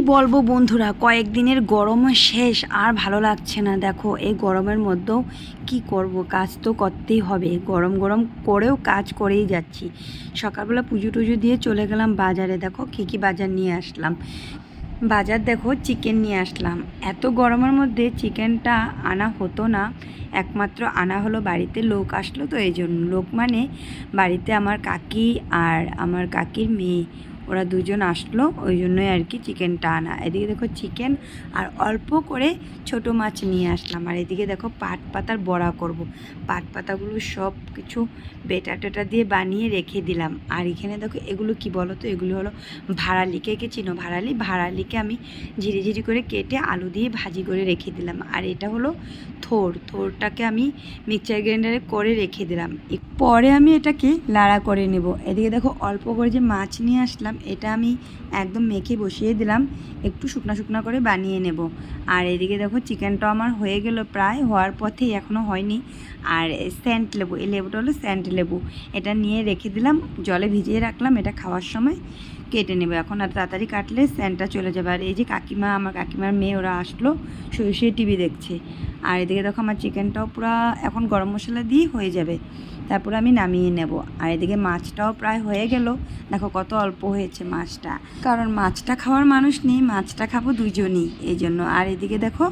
বলব বন্ধুরা, কয়েকদিনের গরমও শেষ, আর ভালো লাগছে না। দেখো, এই গরমের মধ্যেও কি করব? কাজ তো করতেই হবে। গরম গরম করেও কাজ করেই যাচ্ছি। সকালবেলা পুজো টুজো দিয়ে চলে গেলাম বাজারে। দেখো, কী কী বাজার নিয়ে আসলাম। বাজার দেখো, চিকেন নিয়ে আসলাম। এত গরমের মধ্যে চিকেনটা আনা হতো না। একমাত্র আনা হলো বাড়িতে লোক আসলো তো, এই জন্য। লোক মানে বাড়িতে আমার কাকি আর আমার কাকির মেয়ে। ওরা দুজন আসলো, ওই জন্যই আর কি চিকেনটা আনা। এদিকে দেখো চিকেন আর অল্প করে ছোট মাছ নিয়ে আসলাম। আর এদিকে দেখো পাট পাতার বড়া করব। পাট পাতাগুলো সব কিছু বেটা টেটা দিয়ে বানিয়ে রেখে দিলাম। আর এখানে দেখো এগুলো কি বলো তো এগুলো হলো ভাড়ালি কে কে চিনো? ভাড়ালি, ভাড়ালিকে আমি ঝিরি ঝিরি করে কেটে আলু দিয়ে ভাজি করে রেখে দিলাম। আর এটা হলো থোর। থোরটাকে আমি মিক্সচার গ্রাইন্ডারে করে রেখে দিলাম। পরে আমি এটাকে লাড়া করে নেব। এদিকে দেখো অল্প করে যে মাছ নিয়ে আসলাম এটা আমি একদম মেখে বসিয়ে দিলাম। একটু শুকনা শুকনা করে বানিয়ে নেব। আর এদিকে দেখো চিকেনটা আমার হয়ে গেল প্রায়, হওয়ার পথেই এখনও হয়নি। আর স্যান্ট লেবু, এই লেবুটা হলো স্যান্ট লেবু। এটা নিয়ে রেখে দিলাম, জলে ভিজিয়ে রাখলাম, এটা খাওয়ার সময় কেটে নেবে। এখন আর তাড়াতাড়ি কাটলে স্যান্টটা চলে যাবে। আর এই যে কাকিমা, আমার কাকিমার মেয়ে, ওরা আসলো শুয়ে শুয়ে টিভি দেখছে। আর এদিকে দেখো আমার চিকেনটাও পুরো এখন গরম মশলা দিয়ে হয়ে যাবে। তারপর আমি নামিয়ে নেব। আর এদিকে মাছটাও প্রায় হয়ে গেল। দেখো কত অল্প হয়েছে মাছটা। কারণ মাছটা খাওয়ার মানুষ নেই, মাছটা খাব দুজনই। এই জন্য আর এদিকে দেখো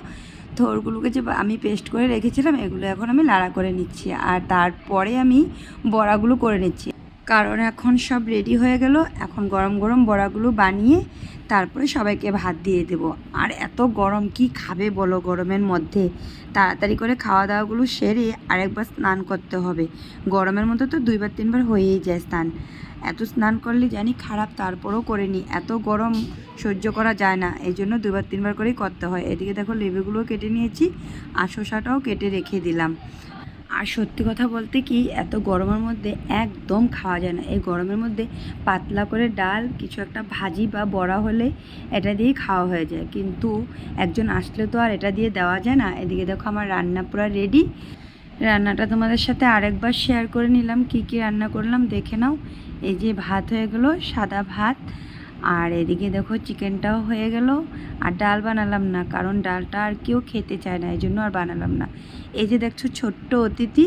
থোরগুলোকে যে আমি পেস্ট করে রেখেছিলাম, এগুলো এখন আমি লাড়া করে নিচ্ছি। আর তারপরে আমি বড়াগুলো করে নিচ্ছি। কারণ এখন সব রেডি হয়ে গেল। এখন গরম গরম বড়াগুলো বানিয়ে তারপরে সবাইকে ভাত দিয়ে দেব। আর এত গরম, কি খাবে বলো গরমের মধ্যে? তাড়াতাড়ি করে খাওয়া দাওয়াগুলো সেরে আরেকবার স্নান করতে হবে। গরমের মধ্যে তো দুইবার, তিনবার হয়েই যায় স্নান। এত স্নান করলে জানি খারাপ, তারপরেও করে নিই এত গরম সহ্য করা যায় না। এই জন্য দুবার তিনবার করেই করতে হয়। এদিকে দেখো লেবুগুলো কেটে নিয়েছি আর শসাটাও কেটে রেখে দিলাম। আর সত্যি কথা বলতে কি, এত গরমের মধ্যে একদম খাওয়া যায় না। এই গরমের মধ্যে পাতলা করে ডাল, কিছু একটা ভাজি বা বড়া হলে এটা দিয়েই খাওয়া হয়ে যায়। কিন্তু একজন আসলে তো আর এটা দিয়ে দেওয়া যায় না। এদিকে দেখো আমার রান্না পুরো রেডি রান্নাটা তোমাদের সাথে আরেকবার শেয়ার করে নিলাম, কি কি রান্না করলাম দেখে নাও। এই যে ভাত হয়ে গেলো, সাদা ভাত আর এদিকে দেখো চিকেনটাও হয়ে গেল আর ডাল বানালাম না, কারণ ডালটা আর কেউ খেতে চায় না এই জন্য আর বানালাম না। এই যে দেখছ ছোট্ট অতিথি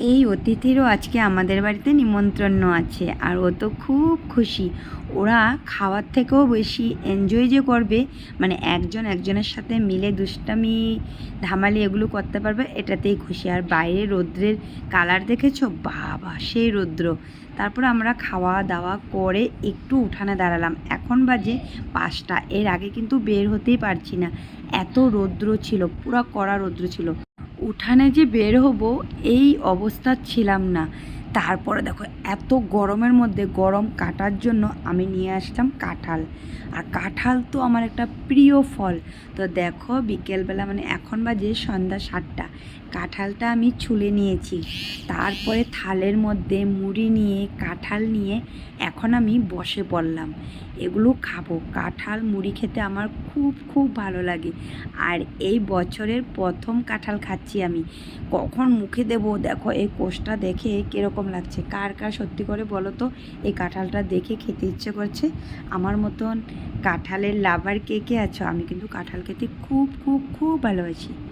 এই অতিথিরও আজকে আমাদের বাড়িতে নিমন্ত্রণ আছে আর ও তো খুব খুশি। ওরা খাওয়ার থেকেও বেশি এনজয় যে করবে মানে একজন একজনের সাথে মিলে দুষ্টামি, ধামালি এগুলো করতে পারবে, এটাতেই খুশি। আর বাইরে রৌদ্রের কালার দেখেছ? বাবা, সেই রৌদ্র। তারপর আমরা খাওয়া দাওয়া করে একটু উঠানে দাঁড়ালাম। এখন বাজে পাঁচটা। এর আগে কিন্তু বের হতেই পারছি না। এত রৌদ্র ছিল, পুরো কড়া রৌদ্র ছিল। উঠানে যে বের হব, এই অবস্থা ছিলাম না। তারপরে দেখো, এত গরমের মধ্যে গরম কাটার জন্য আমি নিয়ে আসলাম কাঁঠাল। আর কাঁঠাল তো আমার একটা প্রিয় ফল। তো দেখো, বিকেলবেলা মানে এখন বাজে সন্ধ্যা সাতটা। কাঁঠালটা আমি ছুলে নিয়েছি। তারপরে থালের মধ্যে মুড়ি নিয়ে, কাঁঠাল নিয়ে এখন আমি বসে পড়লাম। এগুলো খাব। কাঁঠাল মুড়ি খেতে আমার খুব খুব ভালো লাগে। আর এই বছরের প্রথম কাঁঠাল খাচ্ছি আমি। কখন মুখে দেব? দেখো, এই কোষটা দেখে কীরকম লাগছে। কার কার সত্যি করে বলো তো? এই কাঁঠালটা দেখে খেতে ইচ্ছে করছে। আমার মতন কাঁঠালের লাভার কে কে আছো? আমি কিন্তু কাঁঠাল খেতে খুব খুব খুব ভালোবাসি।